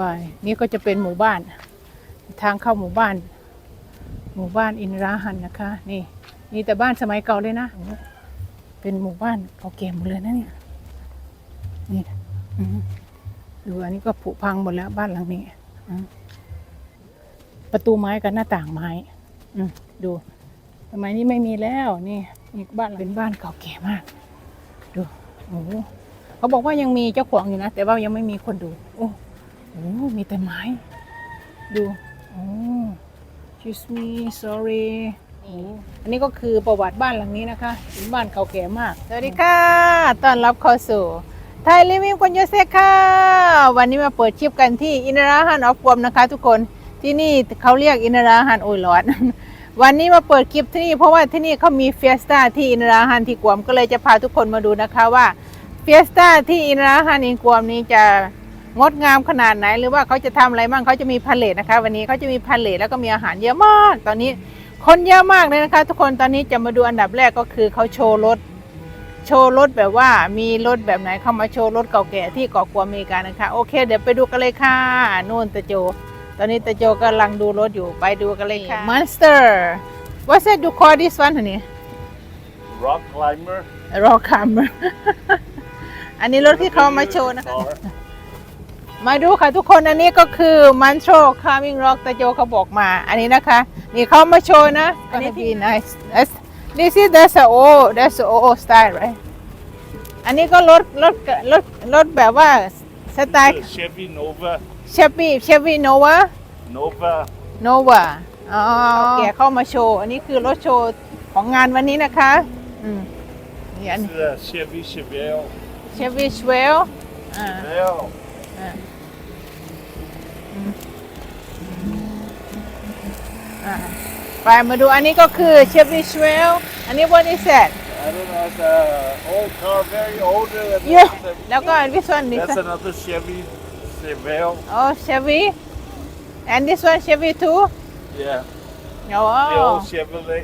วายนี่ก็จะเป็นหมู่บ้าน ทางเข้าหมู่บ้าน หมู่บ้านอินราหันนะคะ นี่มีแต่บ้านสมัยเก่าเลยนะ เป็นหมู่บ้านเก่าแก่หมดเลยนะเนี่ยนี่อืมดูอันนี้ก็ผุพังหมดแล้วบ้านหลังนี้ประตูไม้กับหน้าต่างไม้อดูสมัยนี้ไม่มีแล้วนี่นี่บ้านเป็นบ้านเก่าแก่มาก ดูโอ้เขาบอกว่ายังมีเจ้าของอยู่นะ แต่ว่ายังไม่มีคนดูโอ้ โหมีแต่ไม้ ดูโอ้ excuse me sorry อ้อันนี้ก็คือประวัติบ้านหลังนี้นะคะเป็นบ้านเก่าแก่มาก สวัสดีค่ะ ต้อนรับเข้าสู่ไทยลิวิงคนยเซค่ะ วันนี้มาเปิดคลิปกันที่อินราฮันออฟกวมนะคะ ทุกคน ที่นี่เขาเรียกอินราฮันโอยร้อนวันนี้มาเปิดคลิปที่นี่เพราะว่าที่นี่เขามีเฟียสตาที่อินราฮันที่กวมก็เลยจะพาทุกคนมาดูนะคะว่าเฟียสตาที่อินราฮันอินกวมนี้จะ งดงามขนาดไหน หรือว่าเขาจะทำอะไรบ้างเขาจะมีพาเลทนะคะ วันนี้เขาจะมีพาเลทแล้วก็มีอาหารเยอะมาก ตอนนี้คนเยอะมากเลยนะคะ ทุกคนตอนนี้จะมาดูอันดับแรกก็คือเขาโชว์รถโชว์รถแบบว่ามีรถแบบไหนเข้ามาโชว์รถเก่าแก่ที่เกาะกัวอเมริกานะคะ โอเค เดี๋ยวไปดูกันเลยค่ะนู่นตะโจ ตอนนี้ตะโจกำลังดูรถอยู่ไปดูกันเลยค่ะ Monster What's that you call this one นี่ Rock climber. รอคัมอันนี้รถที่เขามาโชว์นะคะ Car. มาดูค่ะทุกคนอันนี้ก็คือมันโชว์ Coming Rock ตะโจเขาบอกมา อันนี้นะคะ นี่เขามาโชว์นะ อันนี้ที่ nice That's this is that's a old that's a old style right อันนี้ก็รถรถรถรถแบบว่าสไตล์ The Chevy Nova. Chevy Chevy Nova Nova. Nova อ๋อแกเข้ามาโชว์ อันนี้คือรถโชว์ของงานวันนี้นะคะอืมนี่อัน This is a Chevy Chevelle. Chevy Swell อ่า Chevelle. ไปมาดูอันนี้ก็คือ Chevy Swell อันนี้ what is that I don't know, it's a old car, very older than the yeah one that- แล้วก็ this one this That's one another Chevy Chevelle. oh Chevy and this one Chevy too Yeah. The oh old Chevrolet.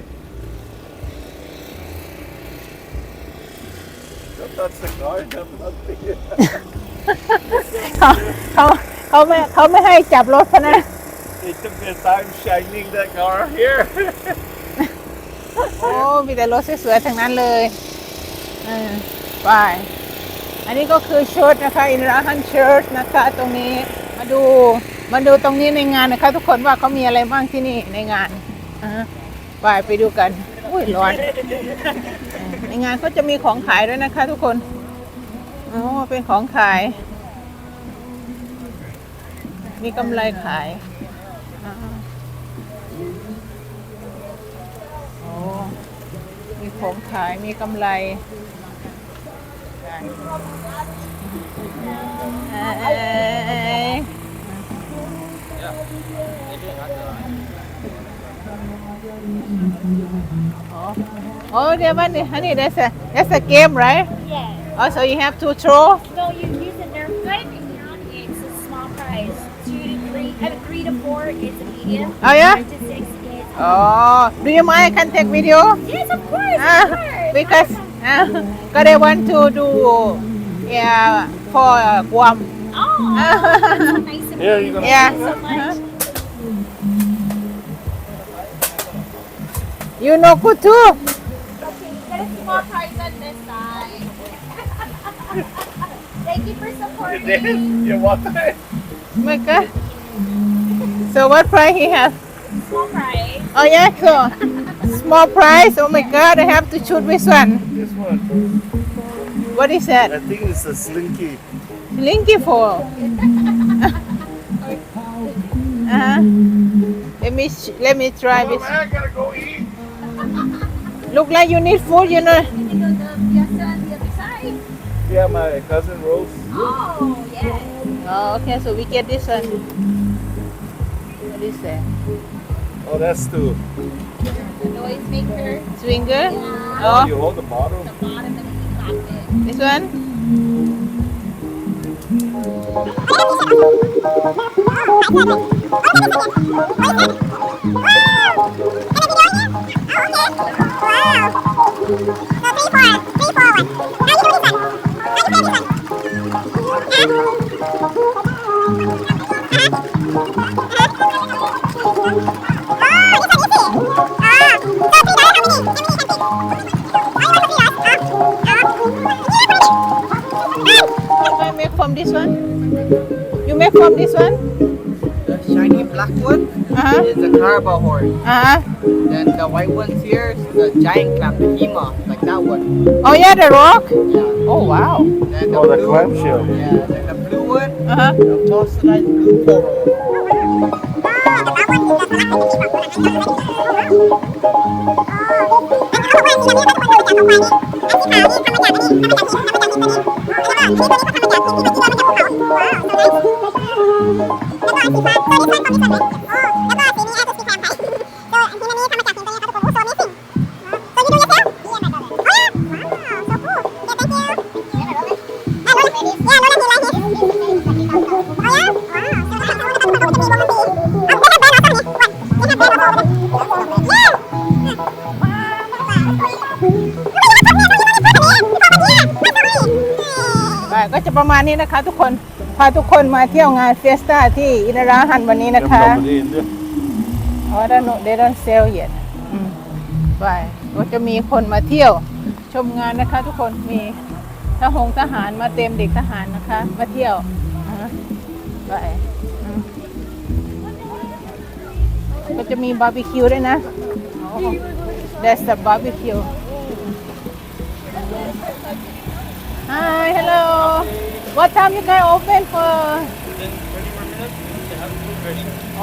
Don't touch the car, don't touch the เขาเขาเขาไม่เขาไม่ให้จับรถเขานะ They took their time shining that car here. โอ้มีแต่รถสวยๆทั้งนั้นเลยเออไปอันนี้ก็คือชุดนะคะอินราฮันเชิร์นะคะ ตรงนี้มาดูมาดูตรงนี้ในงานนะคะ ทุกคนว่าเขามีอะไรบ้างที่นี่ในงานอ่าไปไปดูกันอุ้ยร้อนในงานก็จะมีของขายด้วยนะคะ ทุกคนอ๋อเป็นของขาย มีกำไรขาย ของขาย มีกำไรเอ้ยอ๋อ oh, there one, honey, that's a, that's a game, right? Yeah. Oh, so you have to throw? No, you use it. They're good. It's a small prize. Two to three. I mean, three to four is a medium. Oh, yeah? Oh, do you mind I can take video? Yes, of course. Ah, of course. because uh, because I want to do yeah for uh, Guam. Oh, that's so nice of Here, you. you gonna Yeah. Thank you so much. You know good too. Okay, get a small prize on this side. Thank you for You supporting. did? You want it? Oh my God. So what price he has? Small prize. Oh yeah, so small price. Oh my God, I have to choose this one. This one. What is that? I that? think it's a slinky. Slinky for. uh-huh. Let me sh- let me try Oh, this. man, I gotta go eat. Look like you need food, you know. You can go the fiesta on the other side. Yeah, my cousin Rose. Oh, yes. Oh, okay, so we get this one. What is that? Oh, that's two. The noise maker. Swinger? Yeah. Oh, You hold the bottom. The bottom and then you clap it. this one? I make from this one you make from this one The shiny black one uh-huh is the carabao horn. uh-huh Then the white ones here is the giant clam, the Hema, like that one. oh yeah the rock Yeah. oh wow Then the Oh, the blue, clamshell. Yeah. Then the blue one, uh-huh the fossilized blue coral. Right ก็ ประมาณนี้นะคะ ทุกคนพาทุกคนมาเที่ยวงานเฟสตาที่อินาราฮันวันนี้นะคะ อ๋อ they don't they don't sell yet อืมไปก็จะมีคนมาเที่ยวชมงานนะคะ ทุกคนมีทหงทหารมาเต็มเด็กทหารนะคะ มาเที่ยวไปก็จะมีบาร์บีคิวด้วยนะ that's the barbecue Hi hello what time you guys open for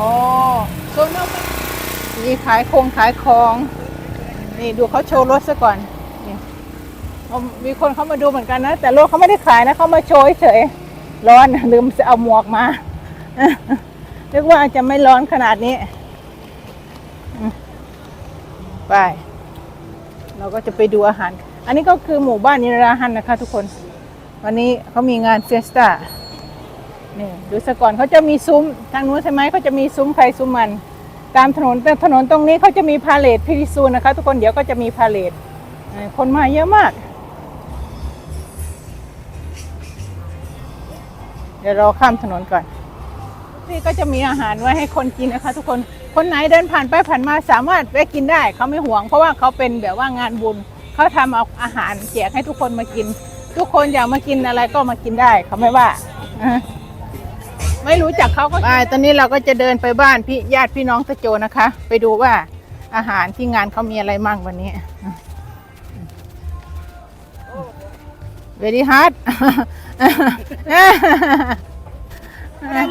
Oh so no มีขายคงขายของ นี่ดูเขาโชว์รถซะก่อน นี่เอามีคนเขามาดูเหมือนกันนะ แต่รถเขาไม่ได้ขายนะเขามาโชว์เฉยๆร้อนลืมเอาหมวกมานึกว่าจะไม่ร้อนขนาดนี้ ไป เราก็จะไปดูอาหาร อันนี้ก็คือหมู่บ้านนิราฮันนะคะทุกคน วันนี้เขามีงานเฟสตานี่ดูซะก่อนเขาจะมีซุ้มทางนู้นใช่ไหมเขาจะมีซุ้มใครซุ้มมัน ตามถนนแต่ถนนตรงนี้เขาจะมีพาเลทพิริซูนะคะ ทุกคนเดี๋ยวก็จะมีพาเลทคนมาเยอะมาก เดี๋ยวรอข้ามถนนก่อนนี่ก็จะมีอาหารไว้ให้คนกินนะคะ ทุกคนคนไหนเดินผ่านไปผ่านมาสามารถแวะกินได้เขาไม่ห่วง เพราะว่าเขาเป็นแบบว่างานบุญ เขาทำเอาอาหารแจกให้ทุกคนมากิน ทุกคนอยากมากินอะไรก็มากินได้เขาไม่ว่าอ่าไม่รู้จักเขาก็ไปตอนนี้เราก็จะเดินไปบ้านพี่ญาติพี่น้องตะโจนะคะ ไปดูว่าอาหารที่งานเขามีอะไรมั่งวันนี้ very hard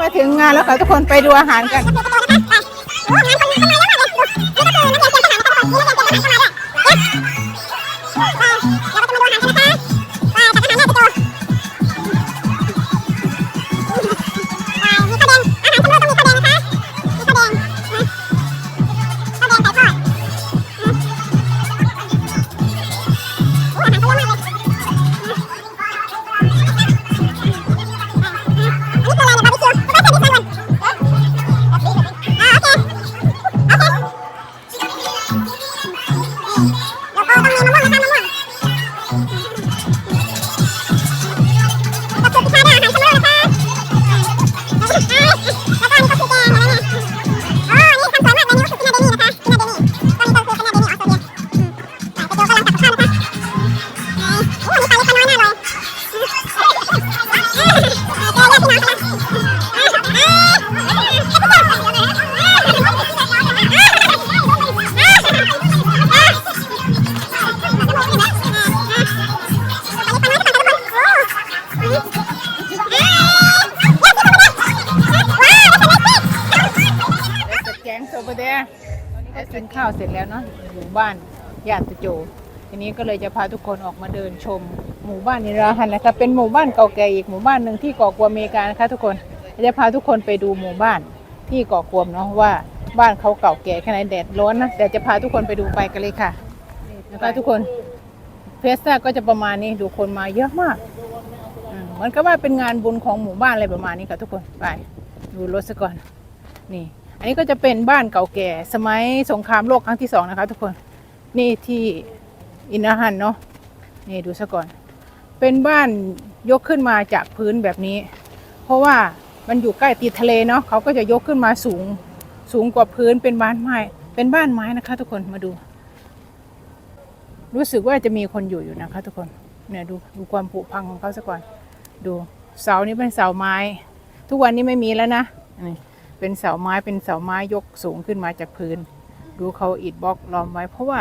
มาถึงงานแล้วค่ะทุกคนไปดูอาหารกัน ญาติโจทีนี้ก็เลยจะพาทุกคนออกมาเดินชมหมู่บ้านนิราฮันนะคะเป็นหมู่บ้านเก่าแก่อีกหมู่บ้านหนึ่งที่เกาะกวมอเมริกานะคะทุกคนจะพาทุกคนไปดูหมู่บ้านที่เกาะกวมเนาะว่าบ้านเขาเก่าแก่แค่ไหนแดดร้อนนะแต่จะพาทุกคนไปดูไปกันเลยค่ะนะคะทุกคนเฟสตาก็จะประมาณนี้ดูคนมาเยอะมากมเหมือนกับว่าเป็นงานบุญของหมู่บ้านอะไรประมาณนี้ค่ะทุกคนไปดูรถซะก่อนนี่ อันนี้ก็จะเป็นบ้านเก่าแก่ สมัยสงครามโลกครั้งที่สองนะคะ ทุกคน นี่ที่อินนาฮันเนาะนี่ดูซะก่อน เป็นบ้านยกขึ้นมาจากพื้นแบบนี้ เพราะว่ามันอยู่ใกล้ติดทะเลเนาะเขาก็จะยกขึ้นมาสูงสูงกว่าพื้นเป็นบ้านไม้เป็นบ้านไม้นะคะทุกคนมาดู รู้สึกว่าจะมีคนอยู่อยู่นะคะทุกคนเนี่ยดูดูความผุพังของเขาซะก่อน ดูเสานี้เป็นเสาไม้ ทุกวันนี้ไม่มีแล้วนะนี่เป็นเสาไม้เป็นเสาไม้ยกสูงขึ้นมาจากพื้น ดูเขาอิฐบล็อกล้อมไว้เพราะว่า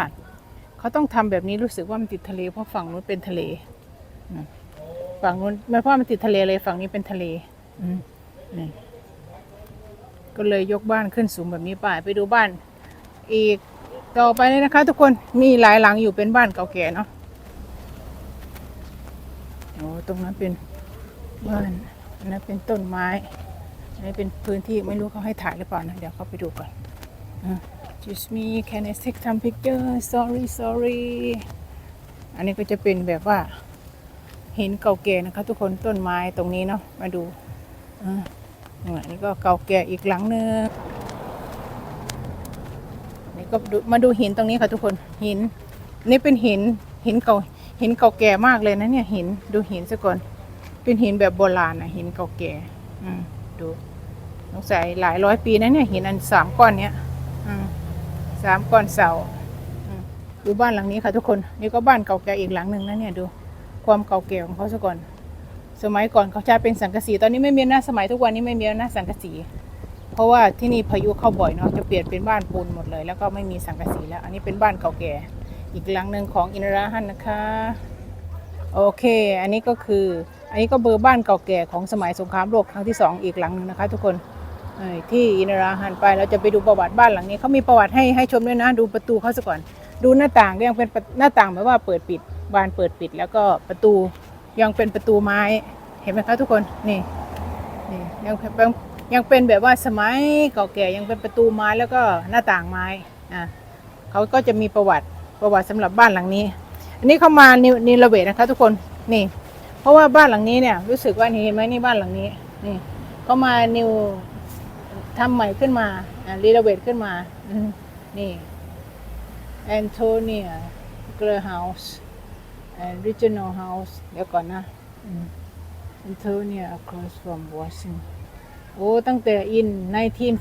เขาต้องทำแบบนี้รู้สึกว่ามันติดทะเลเพราะฝั่งนู้นเป็นทะเลฝั่งนู้นไม่เพราะมันติดทะเลเลยฝั่งนี้เป็นทะเล อืนี่ก็เลยยกบ้านขึ้นสูงแบบนี้ไปไปดูบ้าน อีกต่อไปเลยนะคะ ทุกคนมีหลายหลังอยู่เป็นบ้านเก่าแก่เนาะโอ้ตรงนั้นเป็นบ้านอันนั้นเป็นต้นไม้อันนี้เป็นพื้นที่ไม่รู้เขาให้ถ่ายหรือเปล่านะเดี๋ยวเขาไปดูก่อนอะ Excuse me can I take some picture sorry sorry อันนี้ก็จะเป็นแบบว่าหินเก่าแก่นะคะ ทุกคนต้นไม้ตรงนี้เนาะมาดูอ่าอันนี้ก็เก่าแก่อีกหลังหนึงนี่ก็มาดูหินตรงนี้ค่ะทุกคนหิน นี่เป็นหินหินเก่าหินเก่าแก่มากเลยนะเนี่ยหินดูหินซะก่อน เป็นหินแบบโบราณนะหินเก่าแก่ อืมดูสงสัยหลายร้อยปีนะเนี่ยหินอันสามก้อนเนี้ย อืม สามก้อนเสาอืมดูบ้านหลังนี้ค่ะทุกคนนี่ก็บ้านเก่าแก่อีกหลังหนึ่งนะเนี่ยดูความเก่าแก่ของเขาซะก่อน สมัยก่อนเขาใช้เป็นสังกะสีตอนนี้ไม่มีหนะสมัยทุกวันนี้ไม่มีแล้วนะสังกะสีเพราะว่าที่นี่พายุเข้าบ่อยเนาะจะเปลี่ยนเป็นบ้านปูนหมดเลย แล้วก็ไม่มีสังกะสีแล้ว อันนี้เป็นบ้านเก่าแก่ อีกหลังหนึ่งของอินราฮันนะคะโอเค อันนี้ก็คือ อันนี้ก็เบอร์บ้านเก่าแก่ของสมัยสงครามโลกครั้งที่สองอีกหลังหนึงนะคะ ทุกคน ที่อินราฮันไปเราจะไปดูประวัติบ้านหลังนี้เขามีประวัติให้ให้ชมด้วยนะดูประตูเขาซะก่อน ดูหน้าต่างก็ยังเป็นหน้าต่างแบบว่าเปิดปิดบานเปิดปิด แล้วก็ประตูยังเป็นประตูไม้ เห็นไหมคะทุกคนนี่นี่ยังเป็นยังเป็นแบบว่าสมัยเก่าแก่ยังเป็นประตูไม้แล้วก็หน้าต่างไม้อะเขาก็จะมีประวัติประวัติสำหรับบ้านหลังนี้ อันนี้เขามานินิรเวทนะคะ ทุกคนนี่ เพราะว่าบ้านหลังนี้เนี่ยรู้สึกว่านี่เห็นไหมนี่บ้านหลังนี้นี่เขามานิว ทำใหม่ขึ้นมารีโนเวทขึ้นมา นี่แอนโทเนียเกลเฮาส์ and regional house เดี๋ยวก่อนนะอืม Antonia across from Washington โอ้ ตั้งแต่ in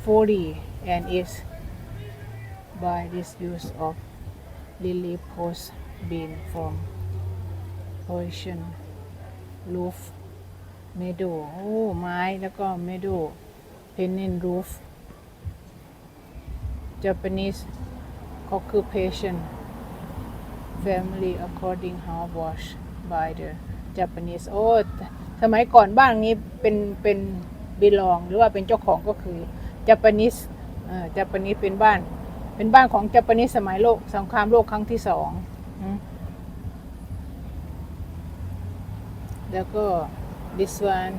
1940 and is by this use of lily post beam from Persian roof meadow โอ้ ไม้แล้วก็ meadow pennant roof Japanese occupation family according how wash by the Japanese โอ้สมัยก่อนบ้านนี้เป็นเป็นบิลองหรือว่าเป็นเจ้าของก็คือ Japanese เอ่อ Japanese เป็นบ้าน เป็นบ้านของ Japanese สมัยโลกสงครามโลกครั้งที่สองแล้วก็ this one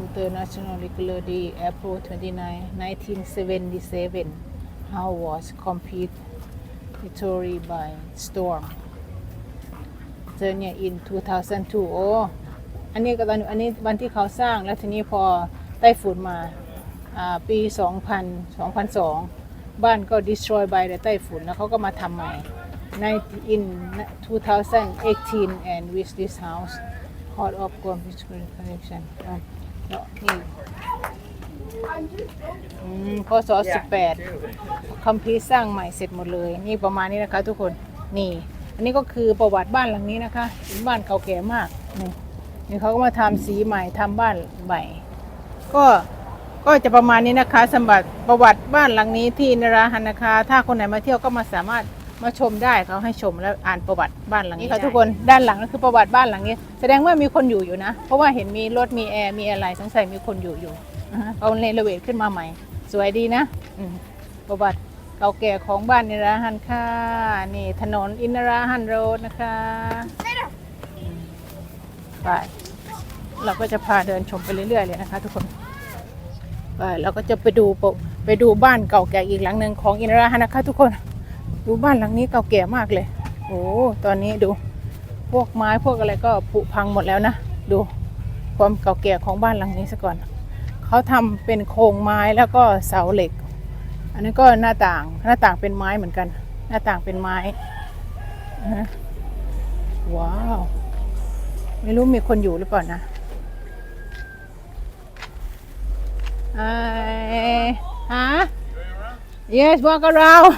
International Regular Day April 29 1977 how was complete Victory by storm เจอเนี่ย in 2002โอ้อันนี้ก็ตอนอันนี้วันที่เขาสร้างแล้วทีนี้พอไต้ฝุ่นมาอ่าปี 2000 2002 บ้านก็ destroy by the ไต้ฝุ่นแล้วเขาก็มาทำใหม่ใน in 2018 and with this house Court of Confiscation Collection อะแล้วนี่อืมพศ18คัมภีร์สร้างใหม่เสร็จหมดเลย นี่ประมาณนี้นะคะ ทุกคนนี่ อันนี้ก็คือประวัติบ้านหลังนี้นะคะเป็นบ้านเก่าแก่มากนี่นี่เขาก็มาทำสีใหม่ทำบ้านใหม่ ก็ก็จะประมาณนี้นะคะสำหรับประวัติบ้านหลังนี้ที่นราฮันนะคะ ถ้าคนไหนมาเที่ยวก็มาสามารถ มาชมได้เขาให้ชมแล้วอ่านประวัติบ้านหลังนี้ค่ะทุกคนด้านหลังก็คือประวัติบ้านหลังนี้ แสดงว่ามีคนอยู่อยู่นะ เพราะว่าเห็นมีรถมีแอร์มีอะไรสงสัยมีคนอยู่อยู่อ่าฮะเขาเนรเวทขึ้นมาใหม่ สวยดีนะอืมประวัติเก่าแก่ของบ้านอินราฮันค่ะนี่ถนนอินราฮันโรดนะคะอืมไปเราก็จะพาเดินชมไปเรื่อยๆเลยนะคะ ทุกคนไปเราก็จะไปดูปะไปดูบ้านเก่าแก่อีกหลังหนึ่งของอินราฮันนะคะ ทุกคน ดูบ้านหลังนี้เก่าแก่มากเลย โอ้ ตอนนี้ดู พวกไม้พวกอะไรก็ผุพังหมดแล้วนะ ดูความเก่าแก่ของบ้านหลังนี้ซะก่อน เขาทำเป็นโครงไม้แล้วก็เสาเหล็ก อันนี้ก็หน้าต่าง หน้าต่างเป็นไม้เหมือนกัน หน้าต่างเป็นไม้ฮะว้าว ไม่รู้มีคนอยู่หรือเปล่านะ Uh, huh? Yes, walk around.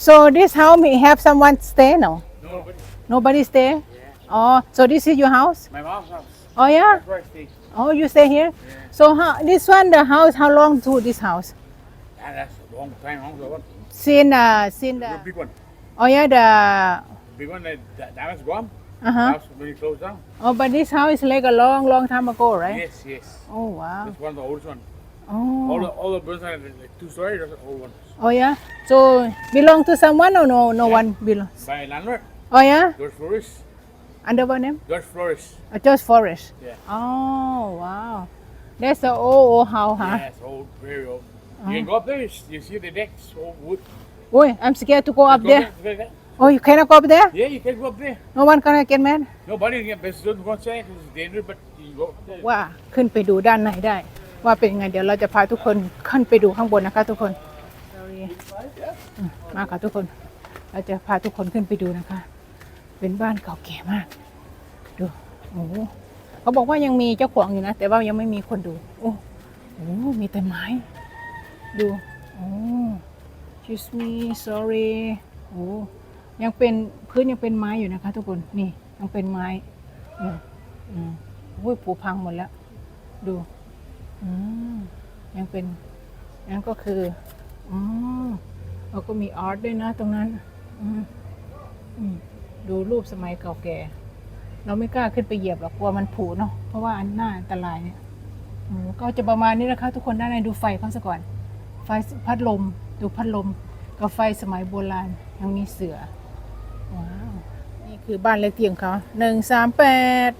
So this house may have someone stay no? Nobody. Nobody stay? Oh, so this is your house? My mom's house. Oh yeah. That's where I stay. Oh, you stay here. Yeah. So how, this one, the house, how long to this house? And that's a long time. Long one. Since uh, since The the, big one. oh yeah, the Big one that, that, was gone. uh huh. House it closed down. Oh, but this house is like a long, long time ago, right? Yes, yes. Oh wow. That's one of the oldest one. Oh. All the Oh. all the buildings are like two stories. That's the old ones. Oh yeah. So belong to someone or no? No one belong. By landlord, Oh yeah. George Flores. Under what name? George Flores. Uh, just forest. Yeah. Oh wow. That's the old old house, huh? Yes, old, very old. You can go up there. You, s- you see the decks, old wood. Oh, I'm scared to go up Go there. there, there. Oh, you cannot go up there. Yeah, you can go up there. No one gonna get mad. Nobody can get best don't go inside because it's dangerous, but you can go up there. ว่าขึ้นไปดูด้านในได้ ว่าเป็นยังไงเดี๋ยวเราจะพาทุกคนขึ้นไปดูข้างบนนะคะ ทุกคน Sorry อื มมาค่ะทุกคน เราจะพาทุกคนขึ้นไปดูนะคะ เป็นบ้านเก่าแก่มาก ดู โอ้โหเขาบอกว่ายังมีเจ้าของอยู่นะ แต่ว่ายังไม่มีคนดู โอ้โหมีแต่ไม้ ดู โอ้ excuse me sorry โอ้ยังเป็นพื้นยังเป็นไม้อยู่นะคะ ทุกคน นี่ ยังเป็นไม้ อืมอืมโอ้ยผุพังหมดแล้ว ดู อืมยังเป็นนั่นก็คือ อืมเราก็มีอาร์ตด้วยนะตรงนั้นดูรูปสมัยเก่าแก่ เราไม่กล้าขึ้นไปเหยียบหรอกกลัวมันผุเนาะเพราะว่าอันหน้าอันตรายเนี่ยก็จะประมาณนี้นะคะ ทุกคนด้านในดูไฟเขาซะก่อน ไฟพัดลม ดูพัดลมกับไฟสมัยโบราณยังมีเสือว้าวนี่คือบ้านเลขที่ของเขาหนึ่งสามแปด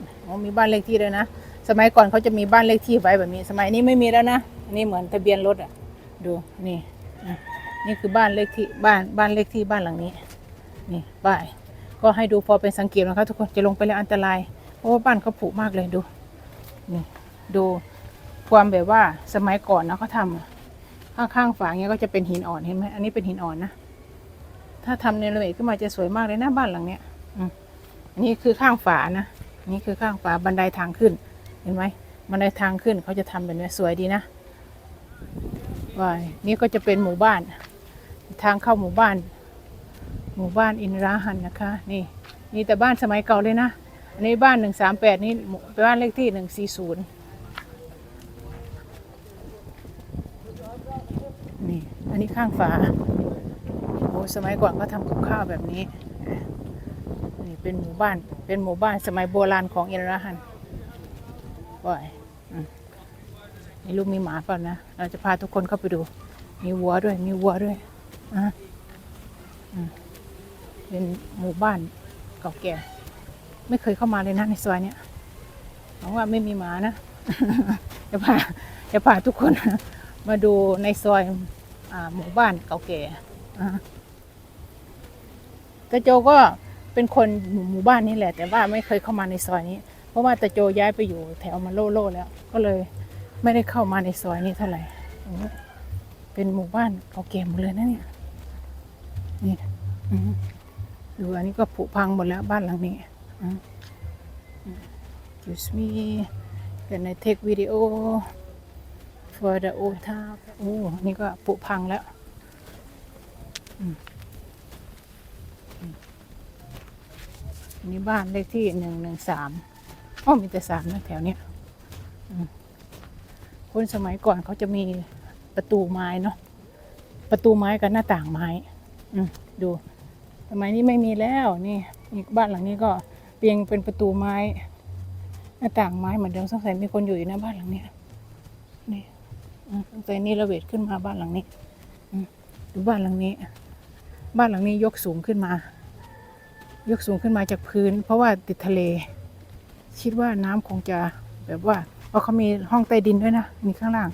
มีบ้านเลขที่เลยนะสมัยก่อนเขาจะมีบ้านเลขที่ไว้แบบนี้ สมัยนี้ไม่มีแล้วนะอันนี้เหมือนทะเบียนรถอะ ดูนี่ นี่คือบ้านเลขที่บ้านบ้านเลขที่บ้านหลังนี้ นี่ป้ายก็ให้ดูพอเป็นสังเกตนะคะทุกคนจะลงไปแล้วอันตราย เพราะว่าบ้านเขาผุมากเลยดูนี่ดูความแบบว่าสมัยก่อนนะเขาทำอะข้างๆฝาเงี้ยก็จะเป็นหินอ่อนเห็นไหมอันนี้เป็นหินอ่อนนะถ้าทำเนรเวทขึ้นมาจะสวยมากเลยนะบ้านหลังเนี้ยอืมอันนี้คือข้างฝานะอันนี้คือข้างฝาบันไดทางขึ้น เห็นไหมบันไดทางขึ้นเขาจะทำแบบนี้สวยดีนะว้ายนี่ก็จะเป็นหมู่บ้าน ทางเข้าหมู่บ้าน หมู่บ้านอินราหันนะคะ นี่นี่แต่บ้านสมัยเก่าเลยนะ อันนี้บ้านหนึ่งสามแปดนี่เป็นบ้านเลขที่หนึ่งสี่ศูนย์นี่อันนี้ข้างฝาโอ้สมัยก่อนก็ทำกับข้าวแบบนี้นี่เป็นหมู่บ้านเป็นหมู่บ้านสมัยโบราณของอินราหันบ่อยอืมมีลูกมีหมาเปล่านะ เราจะพาทุกคนเข้าไปดู มีวัวด้วย มีวัวด้วย อะเป็นหมู่บ้านเก่าแก่ ไม่เคยเข้ามาเลยนะในซอยเนี้ยหวังว่าไม่มีหมานะจะพาจะพาทุกคนมาดูในซอยอาหมู่บ้านเก่าแก่ตาโจก็เป็นคนหมู่บ้านนี้แหละ แต่ว่าไม่เคยเข้ามาในซอยนี้ เพราะว่าตาโจย้ายไปอยู่แถวมาโลโลแล้ว ก็เลยไม่ได้เข้ามาในซอยนี้เท่าไหร่เป็นหมู่บ้านเก่าแก่หมดเลยนะเนี่ย นี่ดูอันนี้ก็ผุพังหมดแล้วบ้านหลังนี้ excuse me can I take video for the old town โอ้นี่ก็ผุพังแล้วอันนี้บ้านเลขที่หนึ่งหนึ่งสามอ๋อมีแต่สามนะแถวเนี้ยคนสมัยก่อนเขาจะมีประตูไม้เนาะประตูไม้กับหน้าต่างไม้ อืมดูสมัยนี้ไม่มีแล้วนี่นี่บ้านหลังนี้ก็เพียงเป็นประตูไม้หน้าต่างไม้เหมือนเดิมสงสัยมีคนอยู่อยู่นะบ้านหลังนี้นี่สงสัยนี่ระเวทขึ้นมาบ้านหลังนี้ดูบ้านหลังนี้ บ้านหลังนี้ยกสูงขึ้นมา ยกสูงขึ้นมาจากพื้น เพราะว่าติดทะเล คิดว่าน้ำคงจะแบบว่าเพราะเขามีห้องใต้ดินด้วยนะมีข้างล่าง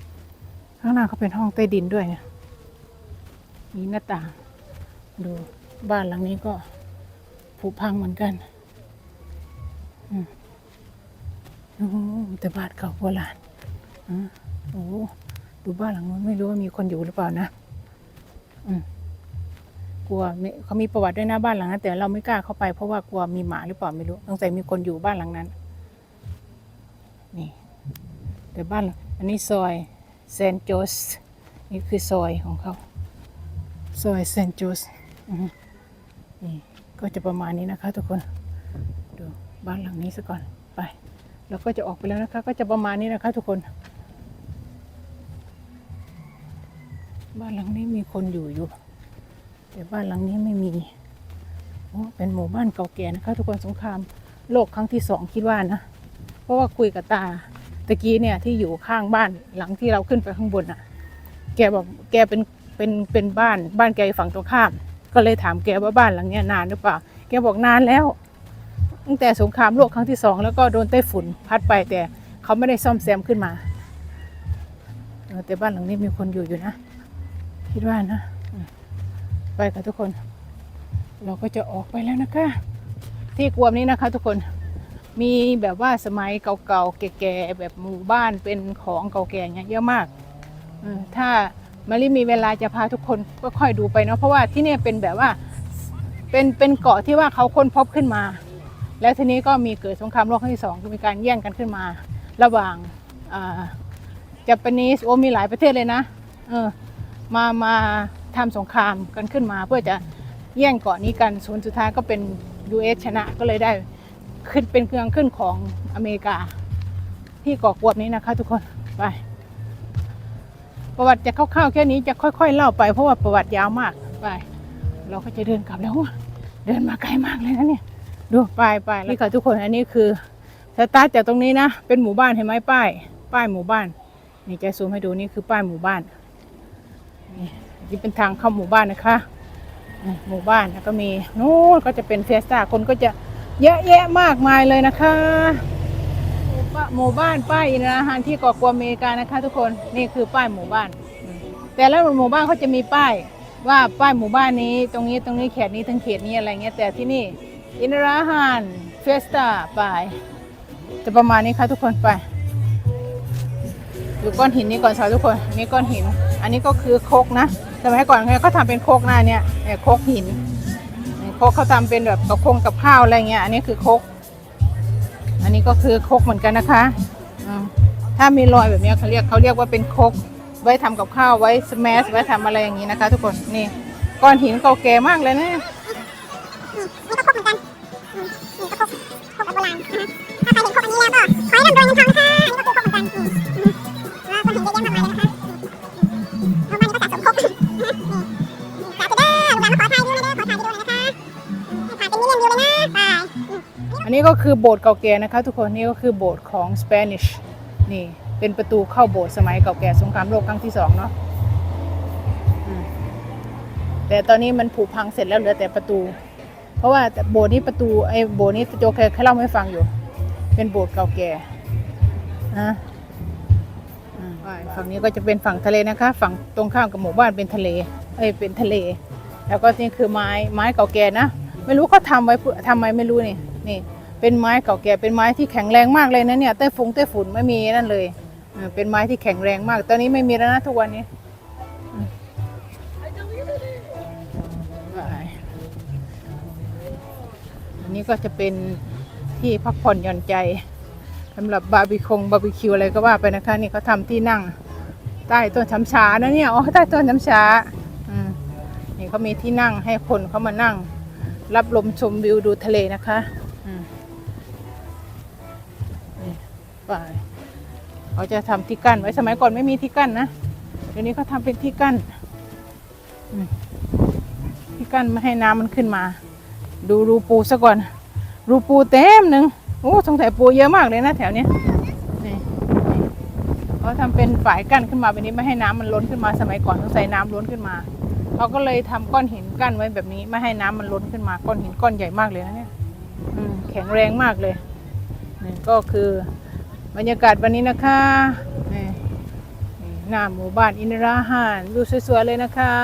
ข้างล่างเขาเป็นห้องใต้ดินด้วยนี่ยมีหน้าต่าง ดูบ้านหลังนี้ก็ผุพังเหมือนกันอืมโอ้แต่บ้านเก่าโบราณอืมโอ้ดูบ้านหลังนู้นไม่รู้ว่ามีคนอยู่หรือเปล่านะอืมกลัวมีเขามีประวัติด้วยนะบ้านหลังนั้นแต่เราไม่กล้าเข้าไปเพราะว่ากลัวมีหมาหรือเปล่าไม่รู้ต้องใส่มีคนอยู่บ้านหลังนั้น นี่ แต่บ้านอันนี้ซอยเซนโจสนี่คือซอยของเขาซอยเซนโจส นี่ก็จะประมาณนี้นะคะ ทุกคนดูบ้านหลังนี้ซะก่อนไปเราก็จะออกไปแล้วนะคะ ก็จะประมาณนี้นะคะ ทุกคน บ้านหลังนี้มีคนอยู่อยู่ แต่บ้านหลังนี้ไม่มีโอ้เป็นหมู่บ้านเก่าแก่นะคะ ทุกคนสงครามโลกครั้งที่สองคิดว่านะเพราะว่าคุยกับตาตะกี้เนี่ยที่อยู่ข้างบ้านหลังที่เราขึ้นไปข้างบนอะ แกบอกแกเป็นเป็นเป็นบ้านบ้านแกอยู่ฝั่งตรงข้าม ก็เลยถามแกว่าบ้านหลังเนี้ยนานหรือเปล่า แกบอกนานแล้ว ตั้งแต่สงครามโลกครั้งที่สองแล้วก็โดนไต้ฝุ่นพัดไปแต่เขาไม่ได้ซ่อมแซมขึ้นมา แต่บ้านหลังนี้มีคนอยู่อยู่นะ คิดว่านะ ไปค่ะทุกคน เราก็จะออกไปแล้วนะคะ ที่กวมนี้นะคะ ทุกคนมีแบบว่าสมัยเก่าๆแก่ๆแบบหมู่บ้านเป็นของเก่าแก่เงี้ยเยอะมากถ้า มารีมีเวลาจะพาทุกคนก็ค่อยดูไปเนาะเพราะว่าที่นี่เป็นแบบว่าเป็นเป็นเกาะที่ว่าเขาค้นพบขึ้นมา แล้วทีนี้ก็มีเกิดสงครามโลกครั้งที่สองคือมีการแย่งกันขึ้นมา ระหว่างญี่ปุ่นโอ้มีหลายประเทศเลยนะเออมามาทำสงครามกันขึ้นมาเพื่อจะแย่งเกาะนี้กันส่วนสุดท้ายก็เป็น US ชนะก็เลยได้ขึ้นเป็นเครื่องขึ้นของอเมริกา ที่เกาะกวบนี้นะคะทุกคนไป ประวัติจะคร่าวๆแค่นี้จะค่อย ๆ เล่าไปเพราะว่าประวัติยาวมากไปเราก็จะเดินกลับแล้วเดินมาไกลมากเลยนะเนี่ยดูไปไปนี่ค่ะทุกคนอันนี้คือสตาร์ทจากตรงนี้นะเป็นหมู่บ้านเห็นไหมป้าย ป้ายหมู่บ้านนี่จะซูมให้ดูนี่คือป้ายหมู่บ้านนี่นี่เป็นทางเข้าหมู่บ้านนะคะหมู่บ้านแล้วก็มีนู้นก็จะเป็นเฟสตาคนก็จะเยอะแยะมากมายเลยนะคะ หมู่บ้านป้ายอินทราหานที่เกาะกัวอเมริกานะคะ ทุกคนนี่คือป้ายหมู่บ้าน แต่ละหมู่บ้านเขาจะมีป้าย ว่าป้ายหมู่บ้านนี้ตรงนี้ตรงนี้เขตนี้ทั้งเขตนี้อะไรเงี้ยแต่ที่นี่อินทราหานเฟสตาป้ายจะประมาณนี้ค่ะทุกคนไปดูก้อนหินนี้ก่อนสาวทุกคนนนี้ก้อนหิน อันนี้ก็คือโคกนะสมัยก่อนเขาทำเป็นโคกหน้าเนี่ยโคกหินโคกเขาทำเป็นแบบกับคงกับข้าวอะไรเงี้ยอันนี้คือโคก อันนี้ก็คือคกเหมือนกันนะคะถ้ามีรอยแบบนี้เขาเรียกเขาเรียกว่าเป็นคกไว้ทำกับข้าวไว้สแมชไว้ทำอะไรอย่างนี้นะคะ ทุกคนนี่ก้อนหินเก่าแก่มากเลยนะถ้าใครเห็นคกอันนี้แล้วก็ขอให้ร่ำรวยเงินทองค่ะอันนี้ก็คือคกเหมือนกันแล้วก็เห็นเยอะแยะมากมายเลย อันนี้ก็คือโบสถ์เก่าแก่นะคะทุกคนนี่ก็คือโบสถ์ของสเปนิชนี่เป็นประตูเข้าโบสถ์สมัยเก่าแก่สงครามโลกครั้งที่สองเนาะแต่ตอนนี้มันผุพังเสร็จแล้วเหลือแต่ประตู เพราะว่าโบสถ์นี้ประตูไอ้โบสถ์นี้โจเคยเคยเล่าให้ฟังอยู่ เป็นโบสถ์เก่าแก่นะฝั่งนี้ก็จะเป็นฝั่งทะเลนะคะ ฝั่งตรงข้ามกับหมู่บ้านเป็นทะเลเอ้ยเป็นทะเล แล้วก็นี่คือไม้ไม้เก่าแก่นะไม่รู้เขาทำไว้ทำไมไม่รู้นี่นี่ เป็นไม้เก่าแก่เป็นไม้ที่แข็งแรงมากเลยนะเนี่ยไต้ฟงไต้ฝุ่นไม่มีนั่นเลยเป็นไม้ที่แข็งแรงมาก ตอนนี้ไม่มีแล้วนะทุกวันนี้อันนี้ก็จะเป็นที่พักผ่อนหย่อนใจสำหรับบาร์บีคงบาร์บีคิวอะไรก็ว่าไปนะคะ นี่เขาทำที่นั่ง ใต้ต้นช้ำชานะเนี่ยอ๋อใต้ต้นช้ำชาอืมนี่เขามีที่นั่งให้คนเขามานั่ง รับลมชมวิวดูทะเลนะคะ อืม ไปเขาจะทำที่กั้นไว้สมัยก่อนไม่มีที่กั้นนะเดี๋ยวนี้เขาทำเป็นที่กั้นที่กั้นไม่ให้น้ำมันขึ้นมา ดูรูปูซะก่อน รูปูเต็มหนึ่งโอ้สงสัยปูเยอะมากเลยนะแถวเนี้ยนี่เขาทำเป็นฝายกั้นขึ้นมาแบบนี้ไม่ให้น้ำมันล้นขึ้นมาสมัยก่อนสงสัยน้ำล้นขึ้นมาเขาก็เลยทำก้อนหินกั้นไว้แบบนี้ ไม่ให้น้ำมันล้นขึ้นมาก้อนหินก้อนใหญ่มากเลยนะเนี่ยแข็งแรงมากเลยนี่ก็คือ บรรยากาศวันนี้นะคะนี่หน้าหมู่บ้านอินราหานดูสวยๆเลยนะคะ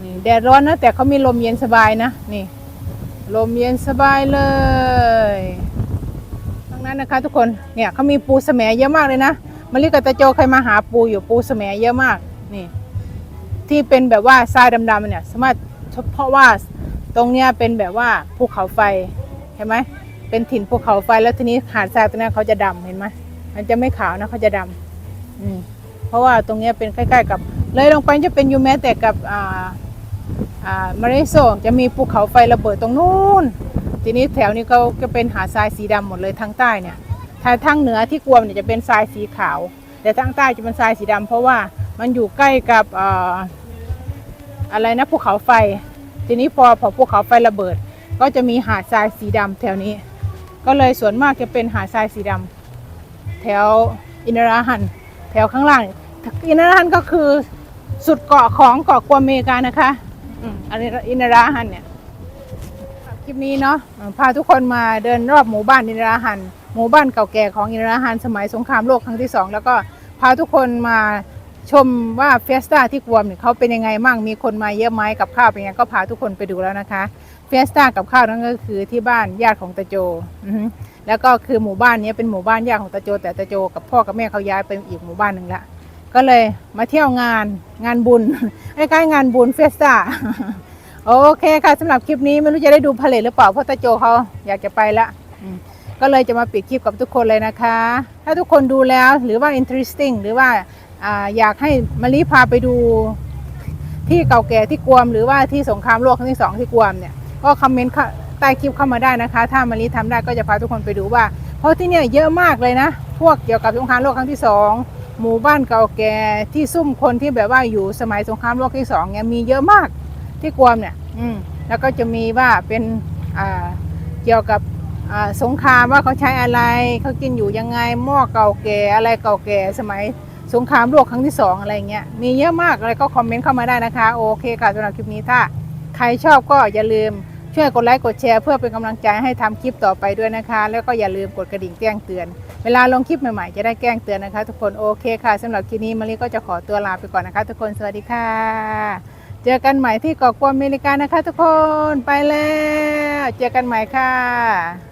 นี่แดดร้อนนะแต่เขามีลมเย็นสบายนะนี่ ลมเย็นสบายเลยทั้งนั้นนะคะ ทุกคนเนี่ยเขามีปูแสมเยอะมากเลยนะมาริกับตาโจเคยมาหาปูอยู่ปูแสมเยอะมากนี่ ที่เป็นแบบว่าทรายดำๆเนี่ยสามารถเพราะว่าตรงเนี้ยเป็นแบบว่าภูเขาไฟเห็นไหม เป็นถิ่นภูเขาไฟแล้วทีนี้หาดทรายตรงนี้เขาจะดำเห็นไหมมันจะไม่ขาวนะเขาจะดำอืม เพราะว่าตรงนี้เป็นใกล้ๆกับ เลยลงไปจะเป็นยูแม้แต่กับอ่าอ่ามาริโซจะมีภูเขาไฟระเบิดตรงนู้นทีนี้แถวนี้เขาก็เป็นหาดทรายสีดำหมดเลยทางใต้เนี่ยถ้าทางเหนือที่กวมเนี่ยจะเป็นทรายสีขาว แต่ทางใต้จะเป็นทรายสีดำเพราะว่ามันอยู่ใกล้กับอ่ออะไรนะภูเขาไฟ ทีนี้พอพอภูเขาไฟระเบิด ก็จะมีหาดทรายสีดำแถวนี้ ก็เลยส่วนมากจะเป็นหาดทรายสีดำแถวอินราหัน แถวข้างล่าง อินราหันก็คือสุดเกาะของเกาะกวมเมกานะคะอืมอันนี้อินราหันเนี่ยคลิปนี้เนาะพาทุกคนมาเดินรอบหมู่บ้านอินราหัน หมู่บ้านเก่าแก่ของอินราหัน สมัยสงครามโลกครั้งที่สองแล้วก็พาทุกคนมาชมว่าเฟสตาที่กวมเนี่ยเขาเป็นยังไงมั่งมีคนมาเยอะไหมกับข้าวเป็นยังไงก็พาทุกคนไปดูแล้วนะคะ เฟสตากับข้าวนั่นก็คือที่บ้านญาติของตาโจแล้วก็คือหมู่บ้านนี้เป็นหมู่บ้านญาติของตาโจ แต่ตาโจกับพ่อกับแม่เขาย้ายไปอีกหมู่บ้านหนึ่งละก็เลยมาเที่ยวงานงานบุญใกล้ๆงานบุญเฟสตาโอเคค่ะสำหรับคลิปนี้ไม่รู้จะได้ดูผลิตหรือเปล่าเพราะตาโจเขาอยากจะไปละก็เลยจะมาปิดคลิปกับทุกคนเลยนะคะ ถ้าทุกคนดูแล้วหรือว่า interesting หรือว่าอ่าอยากให้มารีพาไปดูที่เก่าแก่ที่กวม หรือว่าที่สงครามโลกครั้งที่สองที่กวมเนี่ย ก็คอมเมนต์ใต้คลิปเข้ามาได้นะคะ ถ้ามารีทำได้ก็จะพาทุกคนไปดูว่า เพราะที่เนี่ยเยอะมากเลยนะ พวกเกี่ยวกับสงครามโลกครั้งที่สองหมู่บ้านเก่าแก่ที่ซุ่มคนที่แบบว่าอยู่สมัยสงครามโลกที่สองเนี่ยมีเยอะมากที่กวมเนี่ย อืมแล้วก็จะมีว่าเป็นอ่าเกี่ยวกับสงครามว่าเขาใช้อะไรเขากินอยู่ยังไงหม้อเก่าแก่อะไรเก่าแก่สมัยสงครามโลกครั้งที่สองอะไรเงี้ยมีเยอะมากเลยก็คอมเมนต์เข้ามาได้นะคะ โอเคค่ะสำหรับคลิปนี้ถ้า ใครชอบก็อย่าลืมช่วยกดไลค์กดแชร์เพื่อเป็นกำลังใจให้ทำคลิปต่อไปด้วยนะคะ แล้วก็อย่าลืมกดกระดิ่งแจ้งเตือน เวลาลงคลิปใหม่ๆจะได้แจ้งเตือนนะคะ ทุกคนโอเคค่ะสำหรับคลิปนี้มารีก็จะขอตัวลาไปก่อนนะคะ ทุกคนสวัสดีค่ะ เจอกันใหม่ที่เกาะกวมอเมริกานะคะ ทุกคนไปแล้วเจอกันใหม่ค่ะ